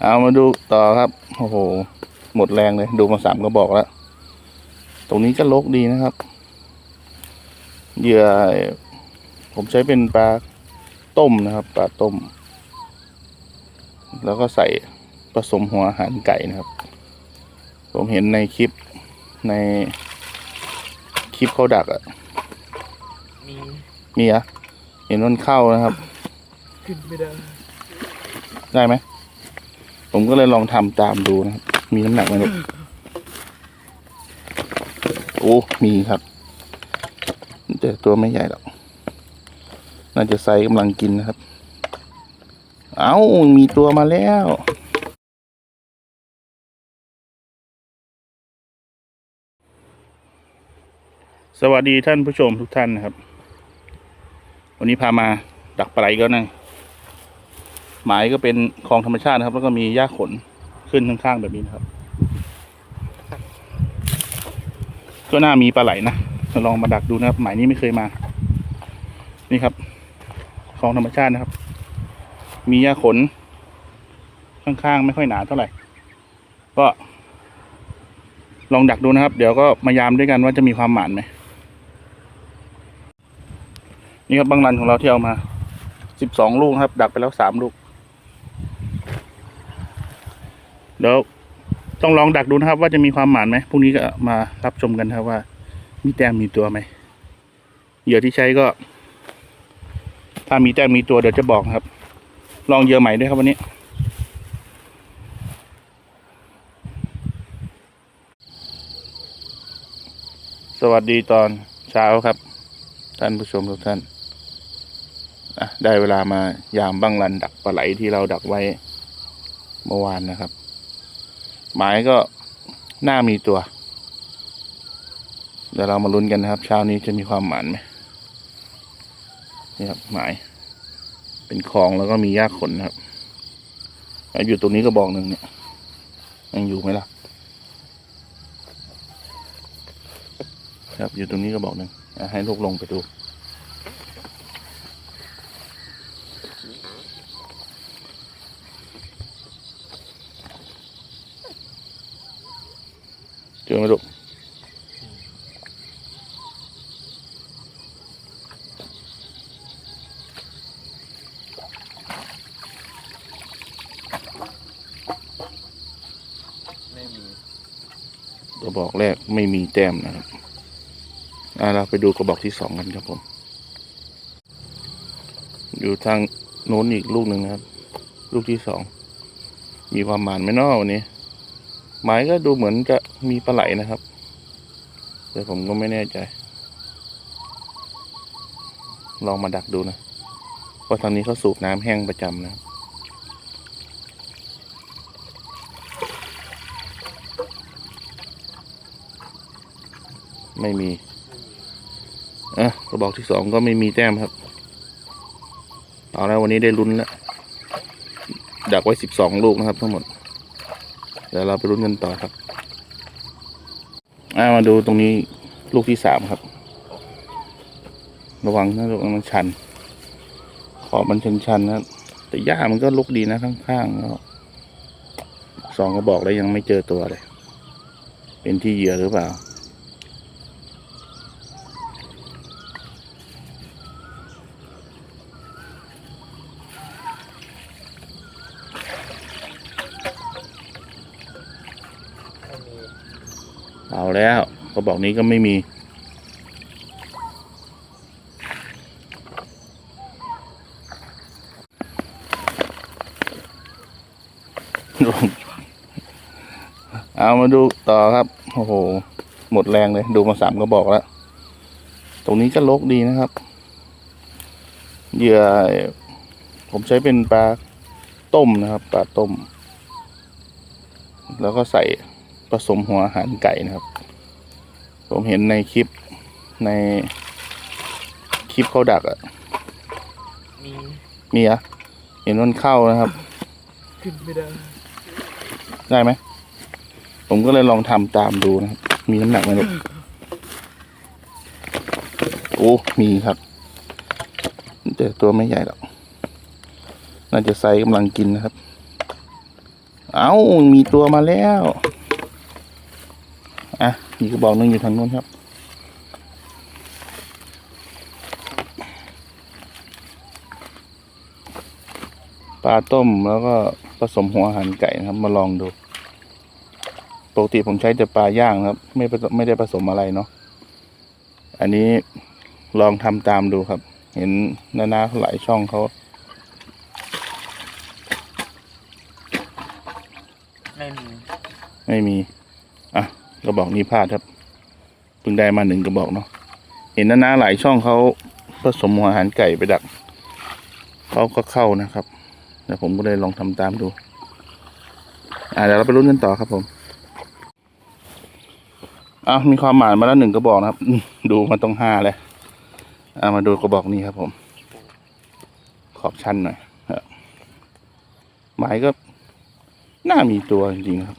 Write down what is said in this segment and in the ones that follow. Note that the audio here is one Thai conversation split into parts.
เอามาดูต่อครับโอ้โหหมดแรงเลยดูมาสามก็บอกแล้ว ตรงนี้ก็ลกดีนะครับเหยื่อผมใช้เป็นปลาต้มนะครับปลาต้ม แล้วก็ใส่ผสมหัวอาหารไก่นะครับ ผมเห็นในคลิปในคลิปเขาดักอะมีมีอะเห็นมันเข้านะครับ ขึ้นไม่ได้ ได้ไหม ผมก็เลยลองทำตามดูนะครับ มีน้ำหนักไหมเนี่ยโอ้มีครับแต่ตัวไม่ใหญ่หรอก น่าจะไซส์กำลังกินนะครับ เอา้า มีตัวมาแล้วสวัสดีท่านผู้ชมทุกท่านนะครับ วันนี้พามาดักปลาไหลก็นะ หมายก็เป็นคลองธรรมชาตินะครับ แล้วก็มีหญ้าขนขึ้นข้างๆแบบนี้นะครับ ก็น่ามีปลาไหลนะลองมาดักดูนะครับ หมายนี้ไม่เคยมา นี่ครับคลองธรรมชาตินะครับ มีหญ้าขน ข้างๆไม่ค่อยหนาเท่าไหร่ ก็ ลองดักดูนะครับ เดี๋ยวก็มายามด้วยกันว่าจะมีความหมานไหมนี่ครับบางรันของเราที่เอามาสิบสองลูกครับ ดักไปแล้วสามลูก เดี๋ยวต้องลองดักดูนะครับว่าจะมีความหมานไหมพรุ่งนี้ก็มารับชมกันครับว่า มีแต้มมีตัวไหมเหยื่อที่ใช้ก็ ถ้ามีแต้มมีตัวเดี๋ยวจะบอกครับ ลองเหยื่อใหม่ด้วยครับวันนี้ สวัสดีตอนเช้าครับ ท่านผู้ชมทุกท่านได้เวลามายามบังรันดักปลาไหลที่เราดักไว้เมื่อวานนะครับ หมายก็หน่ามีตัว เดี๋ยวเรามาลุ้นกันนะครับ เช้านี้จะมีความหมานไหมนี่ครับหมาย เป็นคลองแล้วก็มีหญ้าขนนะครับแล้วอยู่ตรงนี้ก็บอกหนึ่งเนี่ยยังอยู่ไหมล่ะ ครับอยู่ตรงนี้ก็บอกหนึ่งอะให้ลูกลงไปดู เจอไหมลูก ไม่มี ก ระบอกแรกไม่มีแต้มนะครับอ่าเราไปดูกระบอกที่สองกันครับผม อยู่ทางโน้นอีกลูกหนึ่งนะครับ ลูกที่สอง มีความหมานไมเนาะวันนี้หมายก็ดูเหมือนจะมีปลาไหลนะครับ แต่ผมก็ไม่แน่ใจ ลองมาดักดูนะเพราะทางนี้เขาสูบน้ำแห้งประจำนะครับ ไม่มีอะกระบอกที่สองก็ไม่มีแต้มครับ เอาแล้ววันนี้ได้ลุ้นแล้วดักไว้สิบสองลูกนะครับ ทั้งหมด เดี๋ยวเราไปลุ้นกันต่อครับอ่ามาดูตรงนี้ลูกที่สามครับ ระวังนะลูกมันชัน ขอบมันชันชันๆนะแต่หญ้ามันก็ลุกดีนะข้างๆแล้วสองกระบอกแล้วยังไม่เจอตัวเลย เป็นที่เหยื่อหรือเปล่า เอาแล้วกระบอกนี้ก็ไม่มี เอามาดูต่อครับ โอ้โห หมดแรงเลย ดูมาสามก็บอกแล้ว ตรงนี้ก็ลกดีนะครับ เหยื่อ ผมใช้เป็นปลาต้มนะครับ ปลาต้ม แล้วก็ใส่ ผสมหัวอาหารไก่นะครับ ผมเห็นในคลิปในคลิปเขาดักอะมีมีอะเห็นมันเข้านะครับ ขึ้นไม่ได้ ได้ไหม ผมก็เลยลองทำตามดูนะครับ มีน้ำหนักไหมเนี่ยโอ้ มีครับ แต่ตัวไม่ใหญ่หรอก น่าจะไซส์กำลังกินนะครับ เอามีตัวมาแล้วอะ มีกระบอกหนึงอยู่ทางนู้นครับ ปลาต้มแล้วก็ผสมหัวอาหารไก่นะครับ มาลองดู ปกติผมใช้แต่ปลาย่างนะครับ ไม่ผสมไม่ได้ผสมอะไรเนาะ อันนี้ลองทำตามดูครับ เห็นนานาหลายช่องเขาไม่มี ไม่มีอะก ระบอกนี้พลาดครับเพิ่งได้มาหนึ่งกระบอกเนาะเห็นนานาหลายช่องเขาผสมหัวหารไก่ไปดักเขาก็เข้านะครับแต่ผมก็เลยลองทำตามดู อะเดี๋ยวเราไปลุ้นกันต่อครับผมอ้าวมีความหมายมาแล้วหนึ่งกระบอกนะครับ ดูมาต้องห้าเลยอะมาดูกระบอกนี้ครับผม ขอบชั้นหน่อยหมายก็น่ามีตัวจริงๆครับ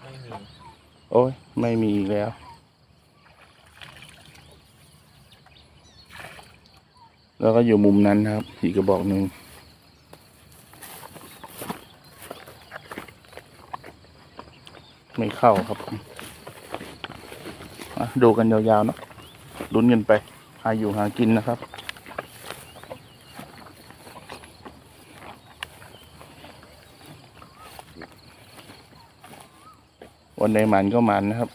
ไม่มี โอ้ยไม่มีอีกแล้ว แล้วก็อยู่มุมนั้นนะครับ อีกกระบอกหนึ่งไม่เข้าครับดูกันยาวๆเนาะลุ้นกันไปหาอยู่หากินนะครับ วันไหนหมันก็หมันนะครับ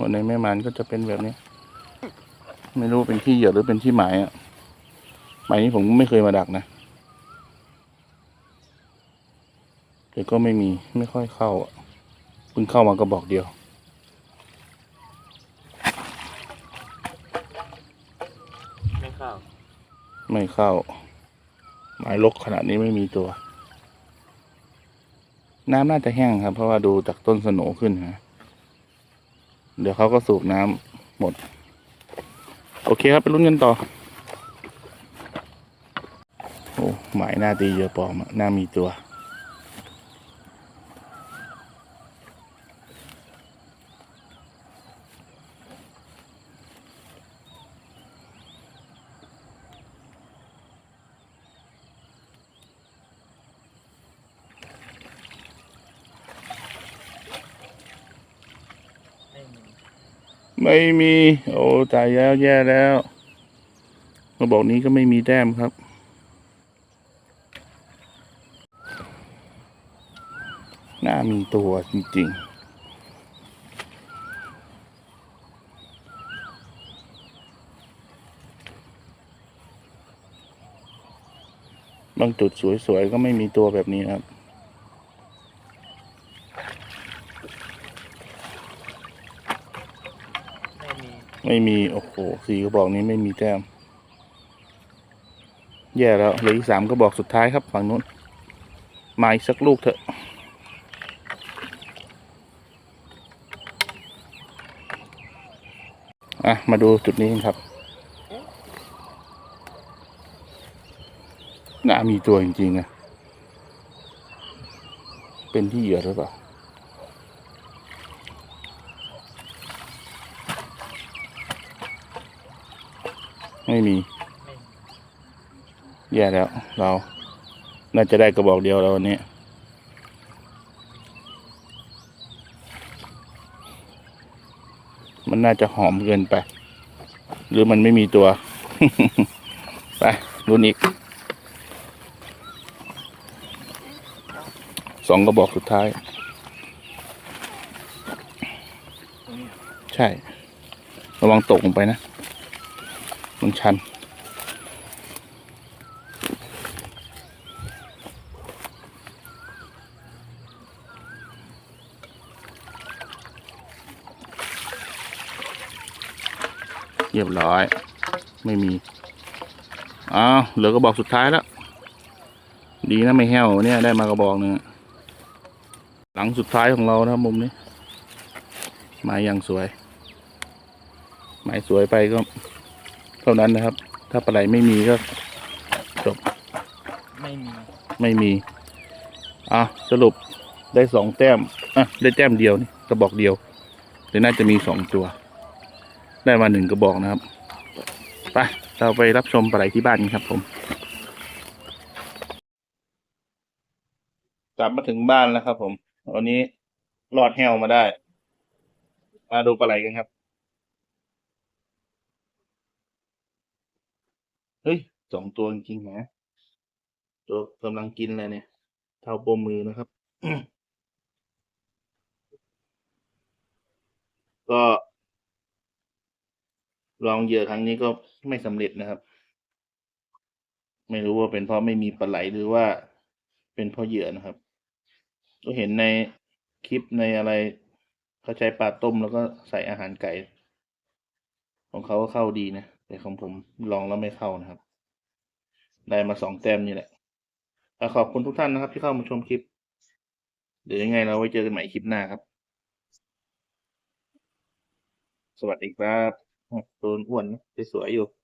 วันไหนไม่หมันก็จะเป็นแบบนี้ ไม่รู้เป็นที่เหยื่อหรือเป็นที่หมายอะหมายนี้ผมไม่เคยมาดักนะแต่ก็ไม่มีไม่ค่อยเข้าอะเพิ่งเข้ามากระบอกเดียวไม่เข้า ไม่เข้า หมายลกขนาดนี้ไม่มีตัว น้ำน่าจะแห้งครับ เพราะว่าดูจากต้นสโหนขึ้นฮะเดี๋ยวเขาก็สูบน้ำหมด โอเคครับไปลุ้นกันต่อ โอ้หมายหน้าตีเยอะปอมหน้ามีตัว ไม่มี โอ้ตายแล้วแย่แล้วกระบอกนี้ก็ไม่มีแต้มครับ น่ามีตัวจริง ๆบางจุดสวยๆ ก็ไม่มีตัวแบบนี้ครับ ไม่มี ไม่มี โอ้โหสี่กระบอกนี้ไม่มีแต้ม แย่แล้วเหลืออีกสามกระบอกสุดท้ายครับฝั่งนู้นมาอีกสักลูกเถอะอะ มาดูจุดนี้กันครับ น่ามีตัวจริงๆนะ เป็นที่เหยื่อหรือเปล่า ไม่มี แย่แล้ว เรา น่าจะได้กระบอกเดียวแล้ววันนี้มันน่าจะหอมเกินไป หรือมันไม่มีตัว ไปรุ่นอีกสองกระบอกสุดท้าย ใช่ ระวังตกลงไปนะ มันชัน เรียบร้อย ไม่มีอ้าวเหลือกระบอกสุดท้ายแล้ว ดีนะไม่แห้วเนี่ยได้มากระบอกหนึ่งหลังสุดท้ายของเรานะครับมุมนี้ไม้ยังสวย ไม้สวยไปก็ ท่านั้นนะครับ ถ้าปลาไหลไม่มีก็จบไม่มีไม่มี อะสรุปได้สองแต้มอะได้แต้มเดียวนี่กระบอกเดียวหรือน่าจะมีสองตัว ได้มาหนึ่งกระบอกนะครับไปเราไปรับชมปลาไหลที่บ้านกันครับ ผม กลับมาถึงบ้านแล้วครับ ผมวันนี้รอดแหวมาได้ มาดูปลาไหลกันครับ เฮ้ยสองตัวจริงนะตัวกำลังกินเลยเนี่ย เท่าโปมมือนะครับ ก็ลองเหยื่อครั้งนี้ก็ไม่สำเร็จนะครับ ไม่รู้ว่าเป็นเพราะไม่มีปลาไหลหรือว่าเป็นเพราะเหยื่อนะครับ ก็เห็นในคลิปในอะไรเขาใช้ปลาต้มแล้วก็ใส่อาหารไก่ ของเขาก็เข้าดีนะ แต่ของผมลองแล้วไม่เข้านะครับ ได้มาสองแต้มนี่แหละอะขอบคุณทุกท่านนะครับที่เข้ามาชมคลิป เดี๋ยวยังไงเราไว้เจอกันใหม่คลิปหน้าครับ สวัสดีครับตัวอ้วนนะสวยๆอยู่